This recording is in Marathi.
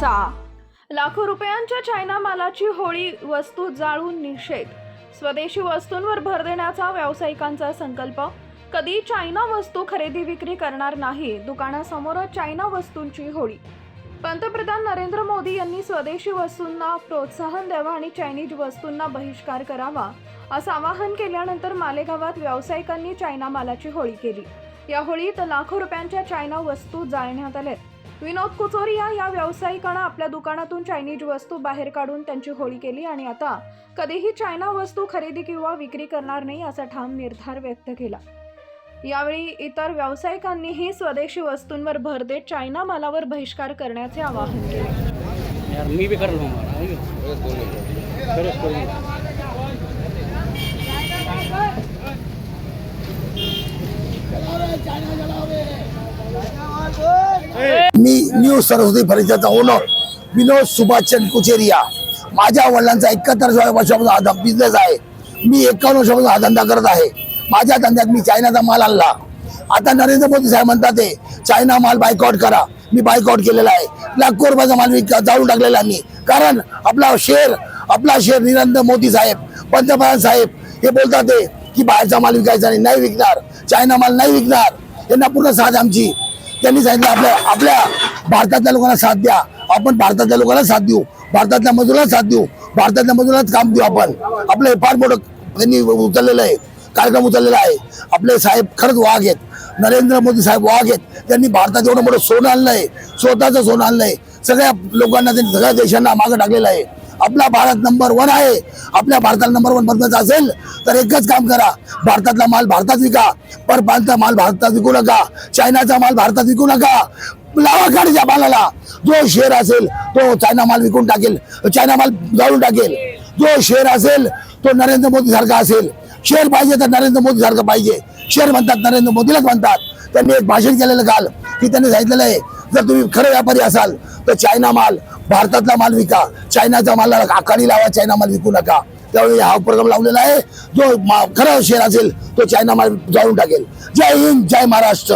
चा लाखो रुपयांच्या चायना मालाची होळी वस्तू जाळून निषेध. स्वदेशी वस्तूंवर भर देण्याचा व्यावसायिकांचा संकल्प. कधी चायना वस्तू खरेदी विक्री करणार नाही दुकानासमोरच चायना वस्तूंची होळी. पंतप्रधान नरेंद्र मोदी यांनी स्वदेशी वस्तूंना प्रोत्साहन द्यावं आणि चायनीज वस्तूंना बहिष्कार करावा असं आवाहन केल्यानंतर मालेगावात व्यावसायिकांनी चायना मालाची होळी केली. या होळीत लाखो रुपयांच्या चायना वस्तू जाळण्यात आल्या विनोद कुचोरिया या व्यावसायिकानं आपल्या दुकानातून चायनीज वस्तू बाहेर काढून त्यांची होळी केली आणि आता कधीही चायना वस्तू खरेदी किंवा विक्री करणार नाही असा ठाम निर्धार व्यक्त केला यावेळी इतर व्यावसायिकांनीही स्वदेशी वस्तूंवर भर देत चायना मालावर बहिष्कार करण्याचे आवाहन केले यार मी भी मी न्यू सरस्वती परिषदेचा ओनर विनोद सुभाषचंद कुचेरिया माझ्या वडिलांचा एकाहत्तर वर्षापासून हा बिझनेस आहे. मी एकावन्न वर्षापासून हा धंदा करत आहे. माझ्या धंद्यात मी चायनाचा माल आणला. आता नरेंद्र मोदी साहेब म्हणतात ते चायना माल बायकॉट करा. मी बायकॉट केलेला आहे. लाखो रुपयाचा माल मी जाळून टाकलेला आहे मी. कारण आपला शेअर आपला शेअर नरेंद्र मोदी साहेब पंतप्रधान साहेब हे बोलतात ते की बाहेरचा माल विकायचा नाही विकणार. चायना माल नाही विकणार. यांना पूर्ण साथ आमची. त्यांनी सांगितलं आपल्या आपल्या भारतातल्या लोकांना साथ द्या. आपण भारतातल्या लोकांना साथ देऊ. भारतातल्या मजुराला साथ देऊ. भारतातल्या मजुरालाच काम देऊ आपण. आपलं हे फार मोठं त्यांनी उचललेलं आहे. कार्यक्रम उचललेला आहे. आपले साहेब खरंच वाघ आहेत. नरेंद्र मोदी साहेब वाघ आहेत. त्यांनी भारतात एवढं मोठं सोनं आणलं आहे स्वतःचं सोनं आणलं आहे सगळ्या लोकांना त्यांनी सगळ्या देशांना मागं टाकलेलं आहे. आपला भारत नंबर वन आहे. आपल्या भारताला नंबर वन बनवायचं असेल तर एकच काम करा. भारतातला माल भारतात विका. परप्रांतचा माल भारतात विकू नका. चायनाचा माल भारतात विकू नका. लावा गाडीच्या मालाला. जो शेअर असेल तो चायना माल विकून टाकेल. चायना माल जाळून टाकेल. जो शेअर असेल तो नरेंद्र मोदी सारखा असेल. शेअर पाहिजे तर नरेंद्र मोदी सारखं पाहिजे. शेअर म्हणतात नरेंद्र मोदीलाच म्हणतात. त्यांनी एक भाषण केलेलं काल की त्यांनी सांगितलेलं आहे जर तुम्ही खरे व्यापारी असाल तर चायना माल भारतातला माल विका चायनाचा माल आखाडी लावा चायना माल विकू नका. त्यावेळी हा उपक्रम लावलेला आहे. जो खरा शेर असेल तो चायना माल जाळून टाकेल. जय हिंद जय महाराष्ट्र.